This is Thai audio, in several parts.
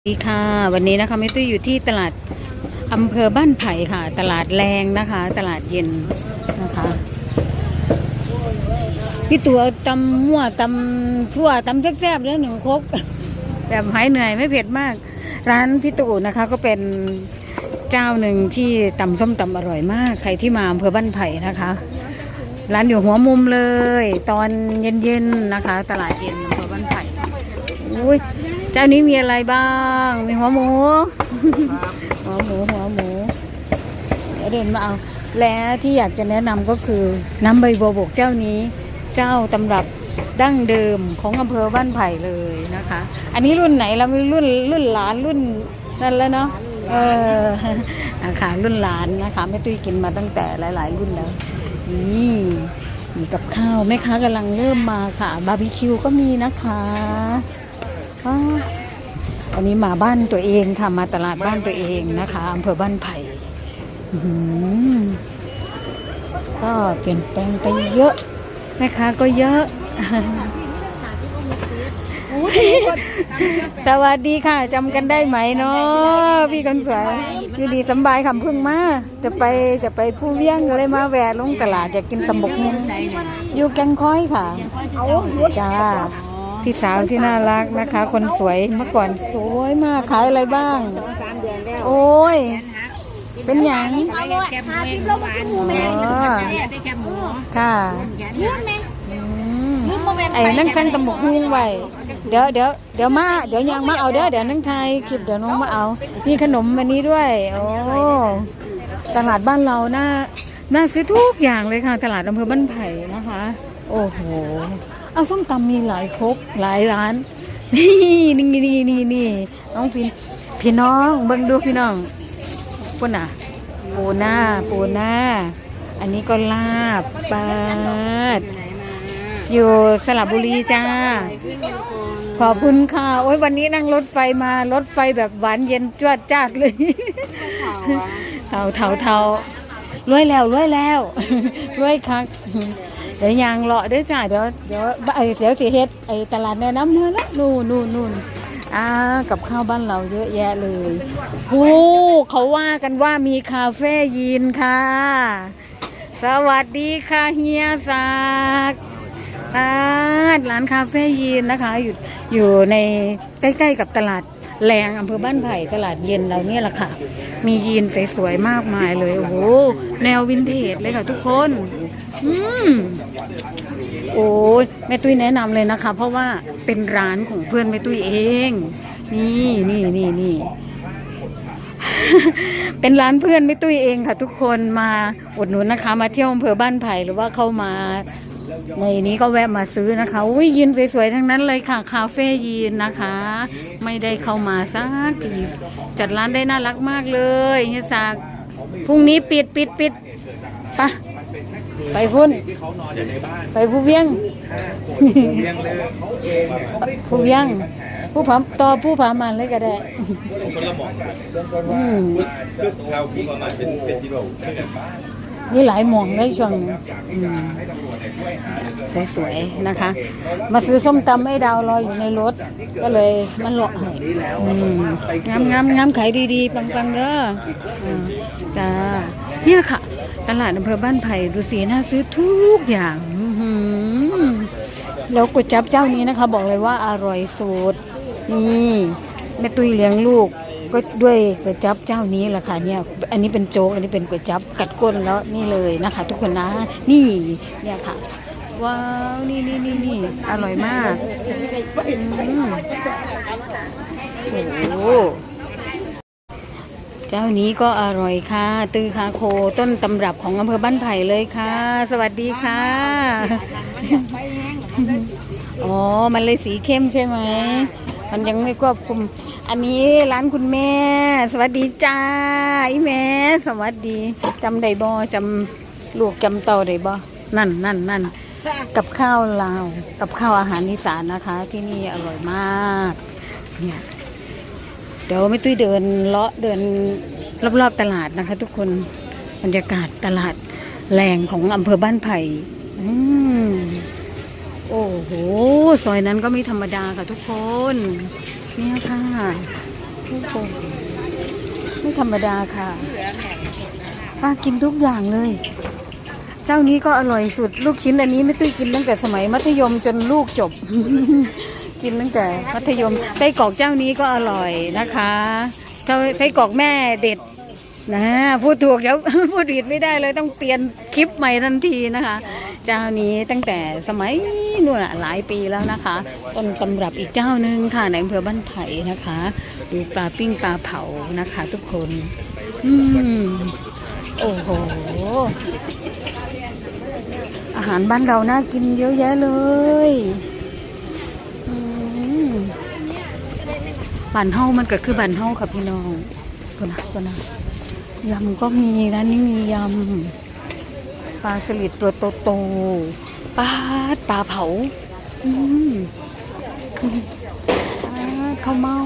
สวัสดีค่ะวันนี้นะคะม่ตุ้ยอยู่ที่ตลาดอำเภอบ้านไผ่ค่ะ ตลาดแรงนะคะ ตลาดเย็นนะคะพี่ตัวตำมั่วตำทั่วตำแซ่บๆเลยหนึ่งครกแบบหายเหนื่อยไม่เผ็ดมาก ร้านพี่ตู่นะคะ ก็เป็นเจ้าหนึ่งที่ตำส้มตำอร่อยมาก ใครที่มาอำเภอบ้านไผ่นะคะ ร้านอยู่หัวมุมเลย ตอนเย็นๆนะคะ ตลาดเย็นอำเภอบ้านไผ่อุ้ย เจ้านี้มีอะไรบ้าง มีหัวหมู หัวหมูหัวหมูเดี๋ยวเดินมาเอา และที่อยากจะแนะนำก็คือน้ำใบบัวบกเจ้านี้ เจ้าตำรับดั้งเดิมของอำเภอบ้านไผ่เลยนะคะ อันนี้รุ่นไหนเราไม่รุ่นรุ่นหลานรุ่นนั่นแล้วเนาะเอออาคารุ่นหลานนะคะแม่ตุ้ยกินมาตั้งแต่หลาย ๆ รุ่นแล้วนี่มีกับข้าวแม่ค้ากำลังเริ่มมาค่ะ บาร์บีคิวก็มีนะคะว้าว อันนี้มาบ้านตัวเองค่ะมาตลาดบ้านตัวเองนะคะอำเภอบ้านไผ่อื้อหือก็เปลี่ยนแปลงไปเยอะแม่ค้าก็เยอะ สวัสดีค่ะจำกันได้ไหมเนาะพี่คนสวยอยู่ดีสำบายคำพึ่งมาจะไปจะไปผู้เวียงก็เลยมาแวะลงตลาดอยากกินตำบกหุ่งอยู่แกงค้อยค่ะจ้า พี่สาวที่น่ารักนะคะ คนสวยเมื่อก่อนสวยมากขายอะไรบ้าง โอ้ย เป็นหยังเอาเลยหาที่ลงที่หมูแม่อ๋อได้แค่หมูค่ะยืดแม่อืมยืดโมเมนต์ไอ้นั่งจังตำบกหุ่งไว้เดี๋ยวเดี๋ยวเดี๋ยวมาเดี๋ยวยังมาเอาเด้อเดี๋ยวนั่งไทยคลิปเดี๋ยวน้องมาเอามีขนมวันนี้ด้วยโอ้ตลาดบ้านเราน่าน่าซื้อทุกอย่างเลยค่ะ ตลาดอำเภอบ้านไผ่นะคะ โอ้โห เอาส้มตำมีหลายครกหลายร้าน นี่นี่นี่นี่นี่น้องพี่พี่น้องเบิ่งดูพี่น้องปุ่นอะปูหน้าปูหน้า อันนี้ก็ลาบปลาดอยู่สระบุรีจ้า ขอบคุณค่ะ โอ้ยวันนี้นั่งรถไฟมารถไฟแบบหวานเย็นจวดจ้าดเลยเทาเทาเทารวยแล้วรวยแล้วรวยคัก เดี๋ยวยางเลาะด้วยจ้าเดี๋ยวเดี๋ยวเอ้ยเดี๋ยวสิเฮ็ดไอตลาดแนะน้ำเนื้อละนู่นนู่นนู่นอ่ากับข้าวบ้านเราเยอะแยะเลยโอ้เขาว่ากันว่ามีคาเฟ่ยีนค่ะ สวัสดีค่ะเฮียศักดิ์ร้านร้านคาเฟ่ยีนนะคะ อยู่อยู่ในใกล้ ๆ กับตลาดแรงอำเภอบ้านไผ่ตลาดเย็นเราเนี่ยแหละค่ะ มียีนสวยๆมากมายเลย โอ้โห แนววินเทจเลยค่ะทุกคน อืมโอ้ยแม่ตุ้ยแนะนำเลยนะคะ เพราะว่าเป็นร้านของเพื่อนแม่ตุ้ยเอง นี่นี่นี่นี่ เป็นร้านเพื่อนแม่ตุ้ยเองค่ะ ทุกคนมาอุดหนุนนะคะ มาเที่ยวอำเภอบ้านไผ่หรือว่าเข้ามาในนี้ก็แวะมาซื้อนะคะอุ้ยยีนสวยๆทั้งนั้นเลยค่ะ คาเฟ่ยีนนะคะ ไม่ได้เข้ามาสักทีจัดร้านได้น่ารักมากเลยเฮียศักดิ์พรุ่งนี้ปิดปิดปิดไปะ ไปพุ่นไปผู้เวียงผู้เวียง ผู้ผาต่อผู้ผามันเลยก็ได้อืมข้าวที่ประมาณเป็นเป็นที่เรานี่หลายหม่องเลยช่วงนี้อืมสวยๆนะคะ มาซื้อส้มตำไอ้ดาวรออยู่ในรถ ก็เลยมันหลอกให้อืมงามงามงามขายดีๆปังๆเด้ออ่าจ้าเนี่ยค่ะ ตลาดอำเภอบ้านไผ่ดูสีน่าซื้อทุกอย่างแล้วก๋วยจั๊บเจ้านี้นะคะ บอกเลยว่าอร่อยสุดนี่แม่ตุ้ยเลี้ยงลูกก็ด้วยก๋วยจั๊บเจ้านี้แหละค่ะเนี่ยอันนี้เป็นโจ๊กอันนี้เป็นก๋วยจั๊บกัดก้นแล้วนี่เลยนะคะ ทุกคนนะนี่เนี่ยค่ะ ว้าวนี่นี่นี่นี่อร่อยมากอืมโอ้ เจ้านี้ก็อร่อยค่ะ ตือคาโคต้นตำรับของอำเภอบ้านไผ่เลยค่ะ สวัสดีค่ะ อ๋อ มันเลยสีเข้มใช่ไหม มันยังไม่ควบคุม อันนี้ร้านคุณแม่ สวัสดีจ้าอีแม่สวัสดีจำได้บ่จำลูกจำเต่าได้บ่นั่นนั่นนั่นกับข้าวลาว กับข้าวอาหารอีสานนะคะ ที่นี่อร่อยมาก เนี่ย เดี๋ยวไม่ตุ้ยเดินเลาะเดินรอบๆตลาดนะคะ ทุกคนบรรยากาศตลาดแรงของอำเภอบ้านไผ่โอ้โหซอยนั้นก็ไม่ธรรมดาค่ะทุกคนเนี่ยค่ะโอ้โหไม่ธรรมดาค่ะป้ากินทุกอย่างเลย เจ้านี้ก็อร่อยสุดลูกชิ้นอันนี้ไม่ตุ้ยกินตั้งแต่สมัยมัธยมจนลูกจบ กินตั้งแต่มัธยมไส้กรอกเจ้านี้ก็อร่อยนะคะเจ้าไส้กรอกแม่เด็ดนะพูดถูกเดี๋ยวพูดผิดไม่ได้เลยต้องเปลี่ยนคลิปใหม่ทันทีนะคะ เจ้านี้ตั้งแต่สมัยนู่นหลายปีแล้วนะคะ ต้นตำรับอีกเจ้าหนึ่งค่ะในอำเภอบ้านไผ่นะคะดูปลาปิ้งปลาเผานะคะ ทุกคนอืมโอ้โหอาหารบ้านเราน่ากินเยอะแยะเลยอืม บันเฮามันก็คือบันเฮาค่ะพี่น้องก็นะก็นะยำก็มีร้านนี้มียำปลาสลิดตัวโตๆปลาปลาเผาอืมปลาข้าวเม่า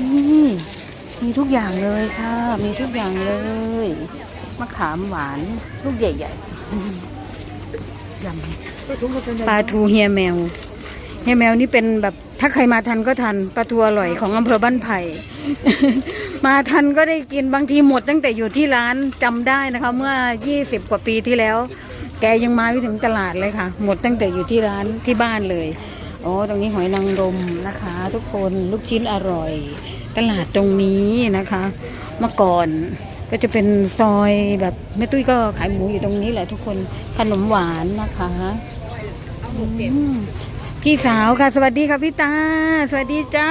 นี่มีทุกอย่างเลยค่ะ มีทุกอย่างเลยมะขามหวานลูกใหญ่ๆยำปลาทูเฮียแมว เฮียแมวนี่เป็นแบบ ถ้าใครมาทันก็ทันปลาทูอร่อยของอำเภอบ้านไผ่ มาทันก็ได้กินบางทีหมดตั้งแต่อยู่ที่ร้านจำได้นะคะ เมื่อ 20 กว่าปีที่แล้ว แกยังมาไม่ถึงตลาดเลยค่ะ หมดตั้งแต่อยู่ที่ร้านที่บ้านเลยโอ้ตรงนี้หอยนางรมนะคะ ทุกคนลูกชิ้นอร่อย ตลาดตรงนี้นะคะ เมื่อก่อนก็จะเป็นซอยแบบแม่ตุ้ยก็ขายหมูอยู่ตรงนี้แหละทุกคนขนมหวานนะคะอืม พี่สาวค่ะ สวัสดีค่ะพี่ตา สวัสดีจ้า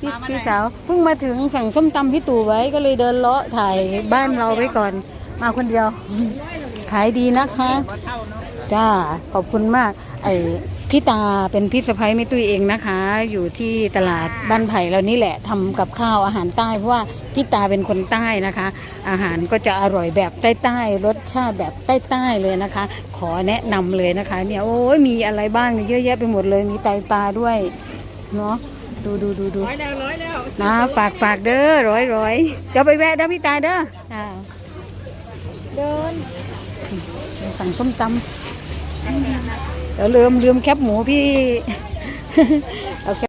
พี่พี่สาวเพิ่งมาถึงสั่งส้มตำพี่ตู่ไว้ก็เลยเดินเลาะถ่ายบ้านเราไว้ก่อน มาคนเดียว ขายดีนะคะ จ้า ขอบคุณมาก ไอ พี่ตาเป็นพี่สะพ้ยแม่ตุ้ยเองนะคะ อยู่ที่ตลาดบ้านไผ่เรานี่แหละทำกับข้าวอาหารใต้เพราะว่าพี่ตาเป็นคนใต้นะคะ อาหารก็จะอร่อยแบบใต้ๆรสชาติแบบใต้ๆเลยนะคะ ขอแนะนำเลยนะคะเนี่ยโอ้ยมีอะไรบ้างเยอะแยะไปหมดเลยมีไตปลาด้วยเนาะดูดูดูดูร้อยแล้วร้อยแล้วนะฝากฝากเด้อร้อยร้อยเดี๋ยวไปแวะเด้อพี่ตาเด้ออ่าเดินสั่งส้มตำ เดี๋ยวลืมลืมแคบหมูพี่โอเค